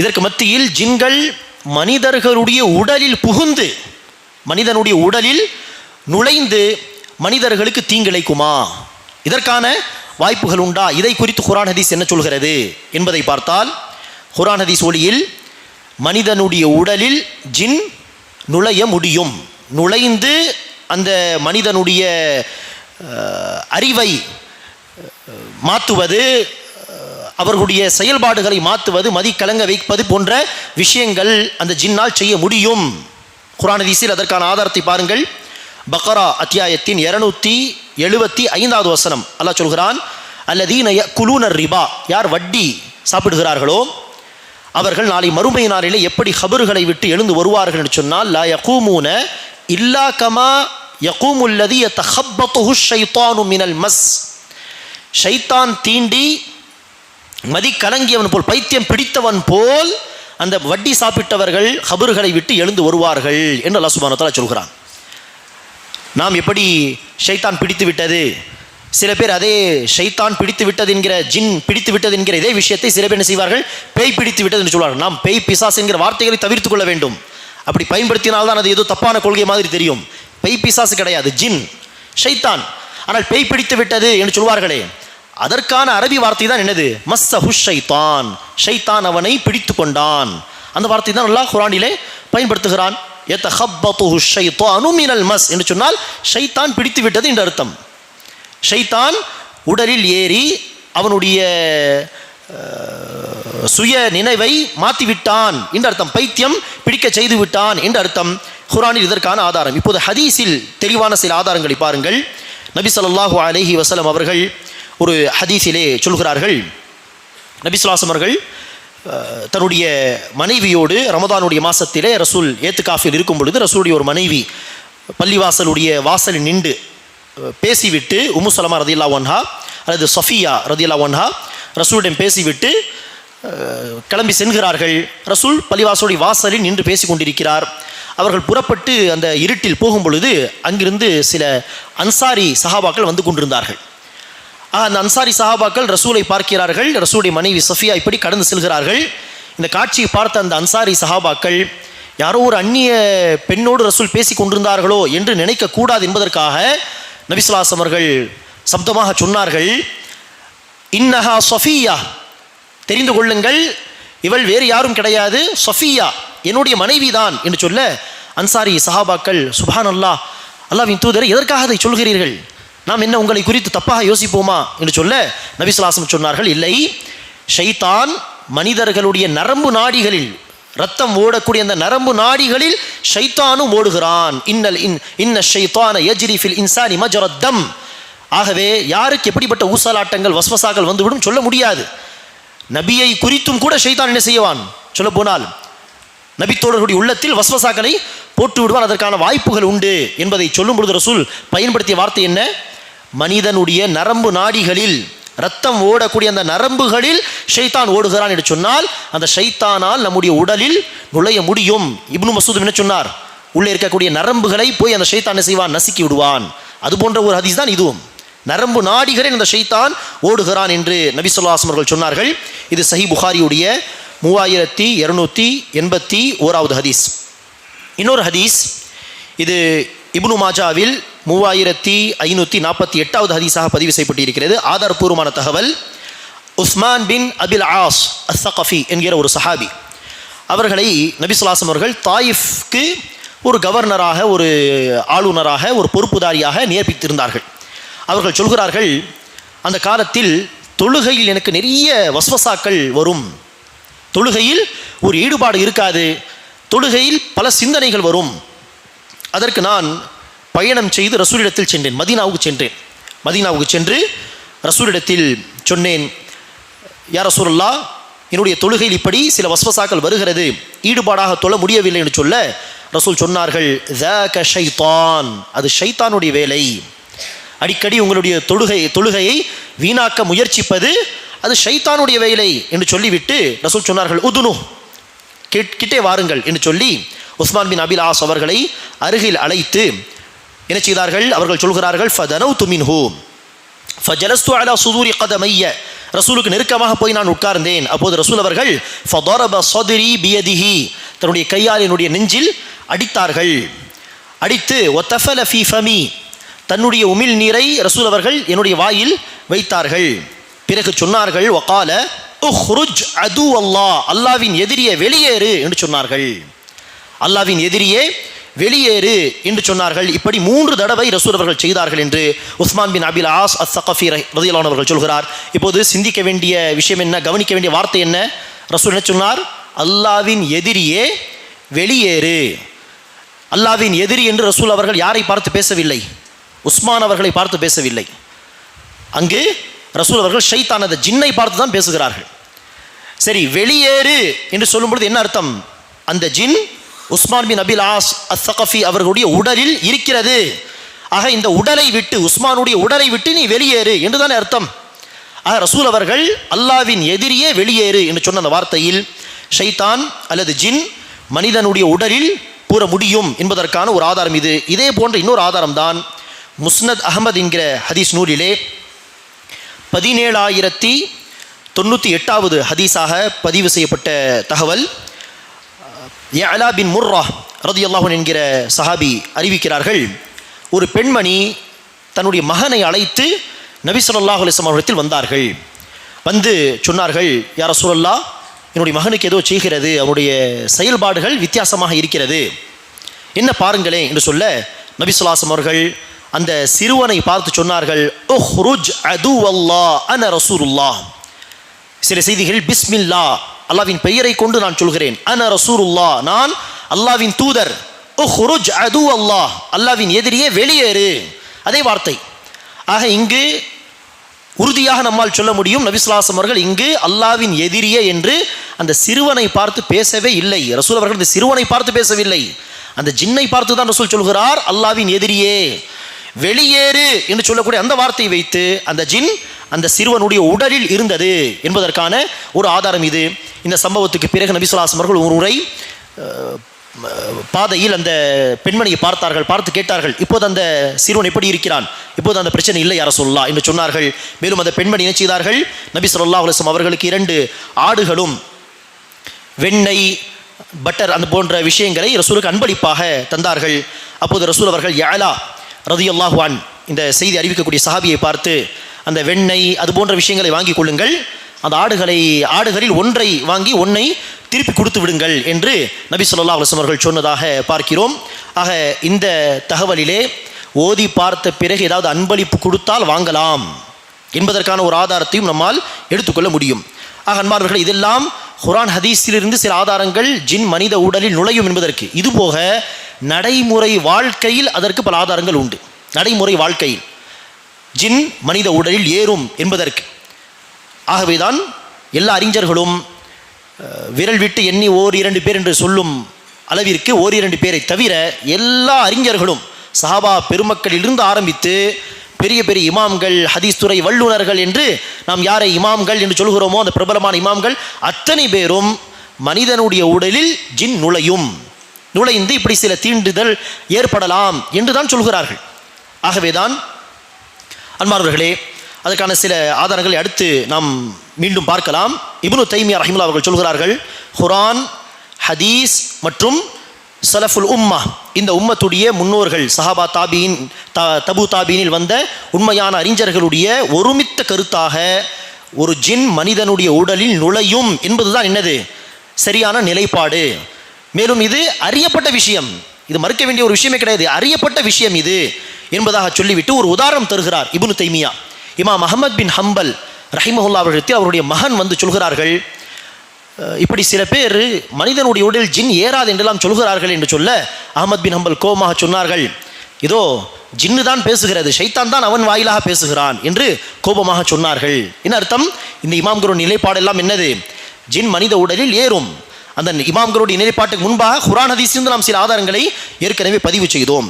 இதற்கு மத்தியில் ஜின்கள் மனிதர்களுடைய உடலில் புகுந்து மனிதனுடைய உடலில் நுழைந்து மனிதர்களுக்கு தீங்கிழைக்குமா? இதற்கான வாய்ப்புகள் உண்டா? இதை குறித்து குரான் ஹதீஸ் என்ன சொல்கிறது என்பதை பார்த்தால் குரான் ஹதீஸ் ஒளியில் மனிதனுடைய உடலில் ஜின் நுழைய முடியும். நுழைந்து அந்த மனிதனுடைய அறிவை மாற்றுவது அவர்களுடைய செயல்பாடுகளை மாற்றுவது மதிக்கலங்க வைப்பது போன்ற விஷயங்கள் அந்த ஜின்னால் செய்ய முடியும். குரானதீசில் அதற்கான ஆதாரத்தை பாருங்கள். பக்ரா அத்தியாயத்தின் இருநூத்தி எழுபத்தி ஐந்தாவது வசனம். அல்லாஹ் சொல்கிறான் அல்லதீன குலூனர் ரிபா. யார் வட்டி சாப்பிடுகிறார்களோ அவர்கள் நாளை மறுமை நாளிலே எப்படி ஹபர்களை விட்டு எழுந்து வருவார்கள் என்று சொன்னால் லா யகூமூன இல்லா கமா யகூமுல்லதி யதஹப்பத்துஹு ஷைத்தானு மினல் மஸ். ஷைத்தான் தீண்டி மதி கலங்கியவன் போல் பைத்தியம் பிடித்தவன் போல் அந்த வட்டி சாப்பிட்டவர்கள் ஹபறுகளை விட்டு எழுந்து வருவார்கள் என்று அல்லா சுபானத்தால் சொல்கிறான். நாம் எப்படி ஷைத்தான் பிடித்து விட்டது? சில பேர் அதே ஷைத்தான் பிடித்து விட்டது என்கிற ஜின் பிடித்து விட்டது என்கிற இதே விஷயத்தை சில பேர் என்ன செய்வார்கள்? பேய் பிடித்து விட்டது என்று சொல்வார்கள். நாம் பேய் பிசாஸ் என்கிற வார்த்தைகளை தவிர்த்து கொள்ள வேண்டும். அப்படி பயன்படுத்தினால்தான் அது ஏதோ தப்பான கொள்கை மாதிரி தெரியும். பேய் பிசாசு கிடையாது ஜின் ஷைத்தான். ஆனால் பேய் பிடித்து விட்டது என்று சொல்வார்களே அதற்கான அரபி வார்த்தை தான் என்னது? மஸ்ஸஹு ஷைத்தான். ஷைத்தான் அவனை பிடித்து கொண்டான் அந்த வார்த்தை தான் அல்லாஹ் குரானிலே பயன்படுத்துகிறான். எத்த ஹப்பத்து ஷைத்தானு மினல் மஸ் என்று சொன்னால் ஷைத்தான் பிடித்து விட்டது என்று அர்த்தம். ஷைத்தான் உடலில் ஏறி அவனுடைய சுய நினைவை மாற்றிவிட்டான் என்று அர்த்தம். பைத்தியம் பிடிக்க செய்து விட்டான் என்று அர்த்தம். குரானில் இதற்கான ஆதாரம். இப்போது ஹதீஸில் தெளிவான சில ஆதாரங்களை பாருங்கள். நபி சொல்லாஹு அலஹி வசலம் அவர்கள் ஒரு ஹதீஸிலே சொல்கிறார்கள். நபி அவர்கள் தன்னுடைய மனைவியோடு ரமதானுடைய மாதத்திலே ரசூல் ஏத்துக்காஃபில் இருக்கும் பொழுது ரசூலுடைய ஒரு மனைவி பள்ளிவாசலுடைய வாசலில் நின்று பேசிவிட்டு உம்மு சலமா ரதில்லா ஒன்ஹா அல்லது சஃபியா ரதில்லா ஒன்ஹா ரசூலிடம் பேசிவிட்டு கிளம்பி செல்கிறார்கள். ரசூல் பள்ளிவாசலுடைய வாசலில் நின்று பேசிக் கொண்டிருக்கிறார். அவர்கள் புறப்பட்டு அந்த இருட்டில் போகும் பொழுது அங்கிருந்து சில அன்சாரி சஹாபாக்கள் வந்து கொண்டிருந்தார்கள். அந்த அன்சாரி சஹாபாக்கள் ரசூலை பார்க்கிறார்கள். ரசூலுடைய மனைவி சஃபியா இப்படி கடந்து செல்கிறார்கள். இந்த காட்சியை பார்த்த அந்த அன்சாரி சஹாபாக்கள் யாரோ ஒரு அந்நிய பெண்ணோடு ரசூல் பேசி கொண்டிருந்தார்களோ என்று நினைக்கக்கூடாது என்பதற்காக நபிசுலாஸ் அவர்கள் சப்தமாக சொன்னார்கள். இன்னஹா சஃபியா. தெரிந்து கொள்ளுங்கள் இவள் வேறு யாரும் கிடையாது. சஃபியா என்னுடைய மனைவி தான் என்று சொல்ல அன்சாரி சஹாபாக்கள் சுபான் அல்லாஹ் அல்லாவின் தூதரை எதற்காக அதை சொல்கிறீர்கள்? நாம் என்ன உங்களை குறித்து தப்பாக யோசிப்போமா என்று சொல்ல நபிசுலாசம் சொன்னார்கள் இல்லை. ஷைத்தான் மனிதர்களுடைய நரம்பு நாடிகளில் ரத்தம் ஓடக்கூடிய அந்த நரம்பு நாடிகளில் ஷைத்தானும் ஓடுகிறான். இன்னல் இன் இன்ன ஷைத்தான யஜ்ரி ஃபில் இன்சானி மஜரத்தம் ஆகவே யாருக்கு எப்படிப்பட்ட ஊசலாட்டங்கள் வஸ்வசாக்கள் வந்துவிடும் சொல்ல முடியாது. நபியை குறித்தும் கூட ஷைத்தான் என்ன செய்வான்? சொல்ல போனால் நபித்தோழர்களுடைய உள்ளத்தில் வஸ்வசாக்களை போட்டு விடுவான் அதற்கான வாய்ப்புகள் உண்டு என்பதை சொல்லும் பொழுது ரசூல் பயன்படுத்திய வார்த்தை என்ன? மனிதனுடைய நரம்பு நாடிகளில் ரத்தம் ஓடக்கூடிய அந்த நரம்புகளில் ஷைத்தான் ஓடுகிறான் என்று சொன்னால் அந்த ஷைத்தானால் நம்முடைய உடலில் நுழைய முடியும். இப்னு மசூத் என்ன சொன்னார்? உள்ளே இருக்கக்கூடிய நரம்புகளை போய் அந்த ஷைத்தான் செய்வான்? நசுக்கி விடுவான். அது போன்ற ஒரு ஹதீஸ் தான் இதுவும். நரம்பு நாடிகளில் அந்த ஷைத்தான் ஓடுகிறான் என்று நபி சொல்லாஸ்மர்கள் அவர்கள் சொன்னார்கள். இது சஹி புகாரியுடைய மூவாயிரத்தி இரநூத்தி எண்பத்தி ஓராவது ஹதீஸ். இன்னொரு ஹதீஸ் இது இப்னு மாஜாவில் மூவாயிரத்தி ஐநூற்றி நாற்பத்தி எட்டாவது ஹதீஸாக பதிவு செய்யப்பட்டிருக்கிறது. ஆதாரபூர்வமான தகவல் உஸ்மான் பின் அபில் ஆஸ் அஸ்ஸகஃபி என்கிற ஒரு சஹாபி. அவர்களை நபிசுலாசம் அவர்கள் தாயிஃப்க்கு ஒரு கவர்னராக ஒரு ஆளுநராக ஒரு பொறுப்புதாரியாக நியமித்திருந்தார்கள். அவர்கள் சொல்கிறார்கள் அந்த காலத்தில் தொழுகையில் எனக்கு நிறைய வஸ்வசாக்கள் வரும். தொழுகையில் ஒரு ஈடுபாடு இருக்காது. தொழுகையில் பல சிந்தனைகள் வரும். அதற்கு நான் பயணம் செய்து ரசூலிடத்தில் சென்றேன். மதீனாவுக்கு சென்றேன். மதீனாவுக்கு சென்று ரசூலிடத்தில் சொன்னேன் யார் ரசூல்லா என்னுடைய தொழுகையில் இப்படி சில வஸ்வசாக்கள் வருகிறது. ஈடுபாடாக தொழ முடியவில்லை என்று சொல்ல ரசூல் சொன்னார்கள் ஷைத்தான். அது ஷைத்தானுடைய வேலை. அடிக்கடி உங்களுடைய தொழுகை தொழுகையை வீணாக்க முயற்சிப்பது அது ஷைத்தானுடைய வேலை என்று சொல்லிவிட்டு ரசூல் சொன்னார்கள் உதுனு கிட்டே வாருங்கள் என்று சொல்லி உஸ்மான் பின் அபில் அவர்களை அருகில் அழைத்து என்ன செய்தார்கள்? அவர்கள் சொல்கிறார்கள் ஃபதனௌ துமின்ஹூ ஃபஜலஸ்து அலா சுதூரி கதமைய. ரசூலுக்கு நெருக்கமாக போய் நான் உட்கார்ந்தேன். அப்போது ரசூல் அவர்கள் ஃபதரப சதுரி பியதிஹி. தன்னுடைய கையால் என்னுடைய நெஞ்சில் அடித்தார்கள். அடித்து ஒத்தஃபல ஃபி ஃபமி. தன்னுடைய உமிழ் நீரை ரசூல் அவர்கள் என்னுடைய வாயில் வைத்தார்கள். பிறகு சொன்னார்கள் ஒக்கால உஹ்ருஜ் அது அல்லாஹ் அல்லாவின் எதிரியே வெளியேறு என்று சொன்னார்கள். அல்லாவின் எதிரியே வெளியேறு என்று சொன்னார்கள். இப்படி மூன்று தடவை ரசூல் அவர்கள் செய்தார்கள் என்று Usman bin Abil Aas As Thaqafi ரதியலான் அவர்கள் சொல்கிறார். இப்போது சிந்திக்க வேண்டிய விஷயம் என்ன கவனிக்க வேண்டிய வார்த்தை என்ன? ரசூல் என்ன சொன்னார்? அல்லாவின் எதிரியே வெளியேறு. அல்லாவின் எதிரி என்று ரசூல் அவர்கள் யாரை பார்த்து பேசவில்லை? உஸ்மான் அவர்களை பார்த்து பேசவில்லை. அங்கு ரசூல் அவர்கள் ஷைத்தானது ஜின்னை பார்த்து தான் பேசுகிறார்கள். சரி வெளியேறு என்று சொல்லும்பொழுது என்ன அர்த்தம்? அந்த ஜின் உஸ்மான் பின் அபில் ஆஸ் அஸ்ஸகஃபி அவர்களுடைய உடலில் இருக்கிறது. ஆக இந்த உடலை விட்டு உஸ்மானுடைய உடலை விட்டு நீ வெளியேறு என்று தானே அர்த்தம். ஆக ரசூல் அவர்கள் அல்லாவின் எதிரியே வெளியேறு என்று சொன்ன அந்த வார்த்தையில் ஷைத்தான் அல்லது ஜின் மனிதனுடைய உடலில் கூற முடியும் என்பதற்கான ஒரு ஆதாரம் இது. இதே போன்ற இன்னொரு ஆதாரம் தான் முஸ்னத் அகமது என்கிற ஹதீஸ் நூலிலே பதினேழாயிரத்தி தொண்ணூற்றி எட்டாவது ஹதீஸாக பதிவு செய்யப்பட்ட தகவல். யலா பின் முர்ரா ரதியல்லாஹன் என்கிற சஹாபி அறிவிக்கிறார்கள் ஒரு பெண்மணி தன்னுடைய மகனை அழைத்து நபி ஸல்லல்லாஹு அலைஹி அவரிடத்தில் வந்தார்கள். வந்து சொன்னார்கள் யார சூழல்லா என்னுடைய மகனுக்கு ஏதோ செய்கிறது அவனுடைய செயல்பாடுகள் வித்தியாசமாக இருக்கிறது. என்ன பாருங்களேன் என்று சொல்ல நபி அவர்கள் அந்த சிறுவனை பார்த்து சொன்னார்கள் உஹ்ருஜ் அது அல்லாஹ் அன ரசூருல்லா சில செய்திகள் பிஸ்மில்லா அல்லாவின் பெயரை கொண்டு நான் சொல்கிறேன். அன ரசூருல்லா நான் அல்லாவின் தூதர் உஹ்ருஜ் அது அல்லாஹ் அல்லாவின் எதிரியே வெளியேறு அதே வார்த்தை. ஆக இங்கு உறுதியாக நம்மால் சொல்ல முடியும் நபிஸ்லாசம் அவர்கள் இங்கு அல்லாவின் எதிரியே என்று அந்த சிறுவனை பார்த்து பேசவே இல்லை. ரசூல் அவர்கள் இந்த சிறுவனை பார்த்து பேசவில்லை. அந்த ஜின்னை பார்த்து தான் ரசூல் சொல்கிறார் அல்லாவின் எதிரியே வெளியேறு என்று சொல்லக்கூடிய அந்த வார்த்தையை வைத்து அந்த ஜின் அந்த சிறுவனுடைய உடலில் இருந்தது என்பதற்கான ஒரு ஆதாரம் இது. இந்த சம்பவத்துக்கு பிறகு நபிசுல்லாசம் அவர்கள் ஒரு முறை பாதையில் அந்த பெண்மணியை பார்த்தார்கள் பார்த்து கேட்டார்கள் இப்போது அந்த சிறுவன் எப்படி இருக்கிறான்? இப்போது அந்த பிரச்சனை இல்லை யார சொல்லா என்று சொன்னார்கள். மேலும் அந்த பெண்மணி என்ன செய்தார்கள்? நபி சொல்லா அலைஹி அவர்களுக்கு இரண்டு ஆடுகளும் வெண்ணெய் பட்டர் அந்த போன்ற விஷயங்களை ரசூலுக்கு அன்பளிப்பாக தந்தார்கள். அப்போது ரசூல் அவர்கள் யாலா ரதியுல்லாஹ்வான் இந்த செய்தி அறிவிக்கக்கூடிய சஹாபியை பார்த்து அந்த வெண்ணெய் அது போன்ற விஷயங்களை வாங்கிக் கொள்ளுங்கள் அந்த ஆடுகளை ஆடுகளில் ஒன்றை வாங்கி ஒன்றை திருப்பி கொடுத்து விடுங்கள் என்று நபி சொல்லா அலைஹி அவர்கள் சொன்னதாக பார்க்கிறோம். ஆக இந்த தகவலிலே ஓதி பார்த்த பிறகு ஏதாவது அன்பளிப்பு கொடுத்தால் வாங்கலாம் என்பதற்கான ஒரு ஆதாரத்தையும் நம்மால் எடுத்துக்கொள்ள முடியும். ஆக அன்பார்கள் இதெல்லாம் குரான் ஹதீஸிலிருந்து சில ஆதாரங்கள் ஜின் மனித உடலில் நுழையும் என்பதற்கு. இதுபோக நடைமுறை வாழ்க்கையில் அதற்கு பல ஆதாரங்கள் உண்டு. நடைமுறை வாழ்க்கையில் ஜின் மனித உடலில் ஏறும் என்பதற்கு. ஆகவேதான் எல்லா அறிஞர்களும் விரல் விட்டு எண்ணி ஓர் இரண்டு பேர் என்று சொல்லும் அளவிற்கு ஓர் இரண்டு பேரை தவிர எல்லா அறிஞர்களும் சஹாபா பெருமக்களிலிருந்து ஆரம்பித்து பெரிய பெரிய இமாம்கள் ஹதீஸ் துறை வல்லுனர்கள் என்று நாம் யாரை இமாம்கள் என்று சொல்கிறோமோ அந்த பிரபலமான இமாம்கள் அத்தனை பேரும் மனிதனுடைய உடலில் ஜின் நுழையும். நுழைந்து இப்படி சில தீண்டுதல் ஏற்படலாம் என்று தான் சொல்கிறார்கள். ஆகவேதான் அன்பானவர்களே அதற்கான சில ஆதாரங்களை அடுத்து நாம் மீண்டும் பார்க்கலாம். இபுனு தைமியா ரஹிமுல்லா அவர்கள் சொல்கிறார்கள் குரான் ஹதீஸ் மற்றும் சலஃபுல் உம்மா. இந்த உம்மத்துடைய முன்னோர்கள் சஹாபா தாபீன் த தபு தாபீனில் வந்த உண்மையான அறிஞர்களுடைய ஒருமித்த கருத்தாக ஒரு ஜின் மனிதனுடைய உடலில் நுழையும் என்பதுதான் என்னது? சரியான நிலைப்பாடு. மேலும் இது அறியப்பட்ட விஷயம். இது மறுக்க வேண்டிய ஒரு விஷயமே கிடையாது. அறியப்பட்ட விஷயம் இது என்பதாக சொல்லிவிட்டு ஒரு உதாரணம் தருகிறார் இபுனு தைமியா. இமாம் அஹமத் பின் ஹம்பல் ரஹிமஹுல்லா அவர்களுக்கு அவருடைய மகன் வந்து சொல்கிறார்கள். இப்படி சில பேர் மனிதனுடைய உடலில் ஜின் ஏறாது என்றெல்லாம் சொல்கிறார்கள் என்று சொல்ல அஹமத் பின் ஹம்பல் கோபமாக சொன்னார்கள். இதோ ஜின்னு தான் பேசுகிறது ஷைத்தான் தான் அவன் வாயிலாக பேசுகிறான் என்று கோபமாக சொன்னார்கள். என்ன அர்த்தம்? இந்த இமாம்களோட நிலைப்பாடெல்லாம் என்னது? ஜின் மனித உடலில் ஏறும். அந்த இமாம்களுடைய நிலைப்பாட்டுக்கு முன்பாக குரான் ஹதீஸிலிருந்து நாம் சில ஆதாரங்களை ஏற்கனவே பதிவு செய்தோம்.